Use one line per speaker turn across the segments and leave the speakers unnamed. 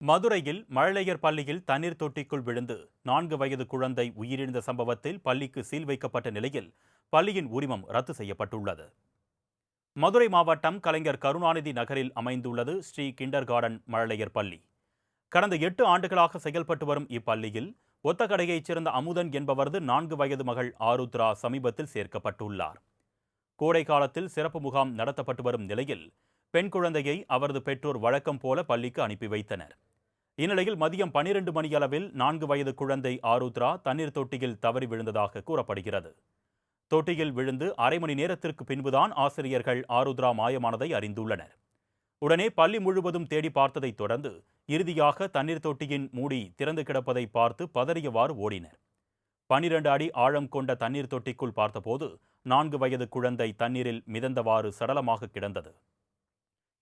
மதுரையில் மழலையர் பள்ளியில் தண்ணீர் தொட்டிக்குள் விழுந்து நான்கு வயது குழந்தை உயிரிழந்த சம்பவத்தில் பள்ளிக்கு சீல் வைக்கப்பட்ட நிலையில் பள்ளியின் உரிமம் ரத்து செய்யப்பட்டுள்ளது. மதுரை மாவட்டம் கலைஞர் கருணாநிதி நகரில் அமைந்துள்ளது ஸ்ரீ கிண்டர் கார்டன் மழலையர் பள்ளி. கடந்த எட்டு ஆண்டுகளாக செயல்பட்டு வரும் இப்பள்ளியில் ஒத்தக்கடையைச் சேர்ந்த அமுதன் என்பவரது நான்கு வயது மகள் ஆருத்ரா சமீபத்தில் சேர்க்கப்பட்டுள்ளார். கோடை காலத்தில் சிறப்பு முகாம் நடத்தப்பட்டு வரும் நிலையில் பெண் குழந்தையை அவரது பெற்றோர் வழக்கம் போல பள்ளிக்கு அனுப்பி வைத்தனர். இந்நிலையில் மதியம் பனிரெண்டு மணியளவில் நான்கு வயது குழந்தை ஆருத்ரா தண்ணீர் தொட்டியில் தவறி விழுந்ததாக கூறப்படுகிறது. தொட்டியில் விழுந்து அரை மணி நேரத்திற்கு பின்புதான் ஆசிரியர்கள் ஆருத்ரா மாயமானதை அறிந்துள்ளனர். உடனே பள்ளி முழுவதும் தேடி பார்த்ததைத் தொடர்ந்து இறுதியாக தண்ணீர் தொட்டியின் மூடி திறந்து கிடப்பதை பார்த்து பதறியவாறு ஓடினர். பனிரெண்டு அடி ஆழம் கொண்ட தண்ணீர் தொட்டிக்குள் பார்த்தபோது நான்கு வயது குழந்தை தண்ணீரில் மிதந்தவாறு சடலமாக கிடந்தது.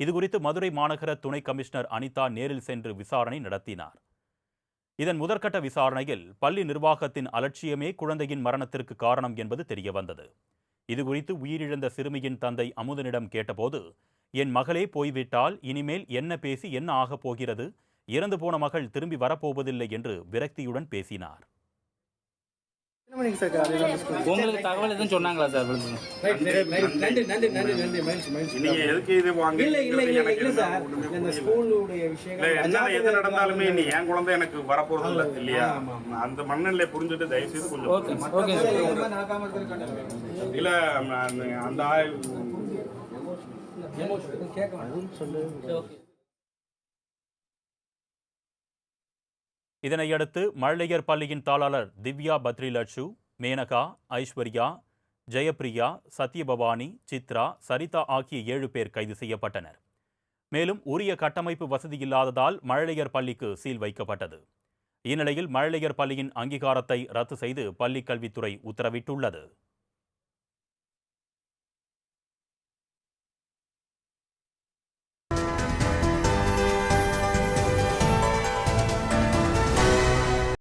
இதுகுறித்து மதுரை மாநகர துணை கமிஷனர் அனிதா நேரில் சென்று விசாரணை நடத்தினார். இதன் முதற்கட்ட விசாரணையில் பள்ளி நிர்வாகத்தின் அலட்சியமே குழந்தையின் மரணத்திற்கு காரணம் என்பது தெரியவந்தது. இதுகுறித்து உயிரிழந்த சிறுமியின் தந்தை அமுதனிடம் கேட்டபோது என் மகளே போய்விட்டால் இனிமேல் என்ன பேசி என்ன ஆகப் போகிறது? இறந்து போன மகள் திரும்பி வரப்போவதில்லை என்று விரக்தியுடன் பேசினார்.
உங்களுக்கு தகவல் எதுவும் சொன்னாங்களா சார்
நன்றி நன்றி நன்றி நன்றி மகிழ்ச்சி மகிழ்ச்சி
நீங்க எதுக்கு இது வாங்க?
இல்ல இல்ல இல்ல
எனக்கு
இல்ல
என்ன
சார்
ஒண்ணுமே
இந்த
புரியல.
ஸ்கூலுடைய
இல்ல
விஷயங்கள்
என்ன எது நடந்தாலுமே நீ என் குழந்தை எனக்கு வரப்போறது இல்ல இல்லையா. அந்த மண்ணநிலை புரிஞ்சுட்டு தயவு செய்து கொஞ்சம்
ஓகே ஓகே சார்
இல்ல அந்த- அந்த ஆய்வு
இதனையடுத்து மழலையர் பள்ளியின் தாளாளர் திவ்யா பத்ரிலட்சு மேனகா ஐஸ்வர்யா ஜெயப்பிரியா சத்யபவானி சித்ரா சரிதா ஆகிய ஏழு பேர் கைது செய்யப்பட்டனர். மேலும் உரிய கட்டமைப்பு வசதி இல்லாததால் மழலையர் பள்ளிக்கு சீல் வைக்கப்பட்டது. இந்நிலையில் மழலையர் பள்ளியின் அங்கீகாரத்தை ரத்து செய்து பள்ளிக் கல்வித்துறை உத்தரவிட்டுள்ளது.